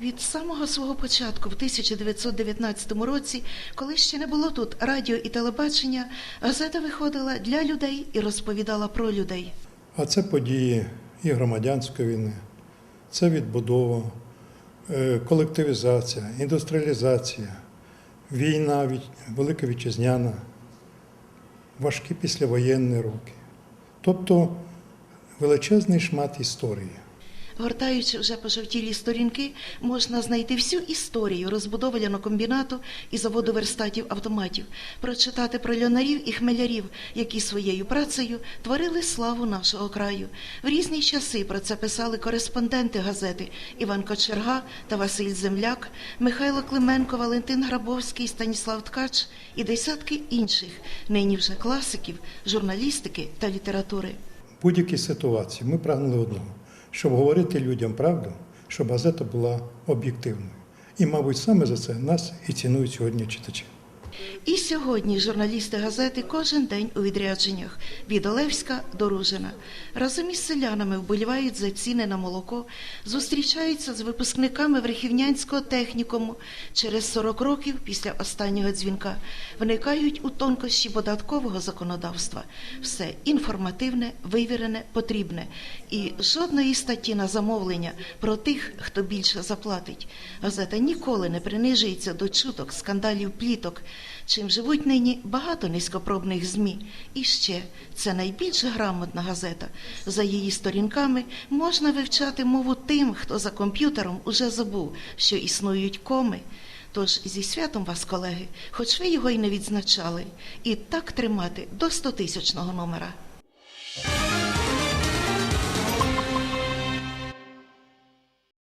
Від самого свого початку, в 1919 році, коли ще не було тут радіо і телебачення, газета виходила для людей і розповідала про людей. А це події і громадянської війни, це відбудова, е, колективізація, індустріалізація, війна, Велика Вітчизняна, важкі післявоєнні роки. Тобто величезний шмат історії. Гортаючи вже пожовтілі сторінки, можна знайти всю історію розбудови льонокомбінату і заводу верстатів автоматів, прочитати про льонарів і хмелярів, які своєю працею творили славу нашого краю. В різні часи про це писали кореспонденти газети Іван Кочерга та Василь Земляк, Михайло Клименко, Валентин Грабовський, Станіслав Ткач і десятки інших, нині вже класиків, журналістики та літератури. Будь-якій ситуації ми прагнули одного, щоб говорити людям правду, щоб газета була об'єктивною. І, мабуть, саме за це нас і цінують сьогодні читачі. І сьогодні журналісти газети кожен день у відрядженнях від Олевська до Ружина. Разом із селянами вболівають за ціни на молоко, зустрічаються з випускниками Верхівнянського технікуму через 40 років після останнього дзвінка, вникають у тонкощі податкового законодавства. Все інформативне, вивірене, потрібне. І жодної статті на замовлення про тих, хто більше заплатить. Газета ніколи не принижується до чуток, скандалів, пліток, чим живуть нині багато низькопробних ЗМІ. І ще це найбільш грамотна газета. За її сторінками можна вивчати мову тим, хто за комп'ютером уже забув, що існують коми. Тож зі святом вас, колеги, хоч ви його й не відзначали, і так тримати до 100-тисячного номера.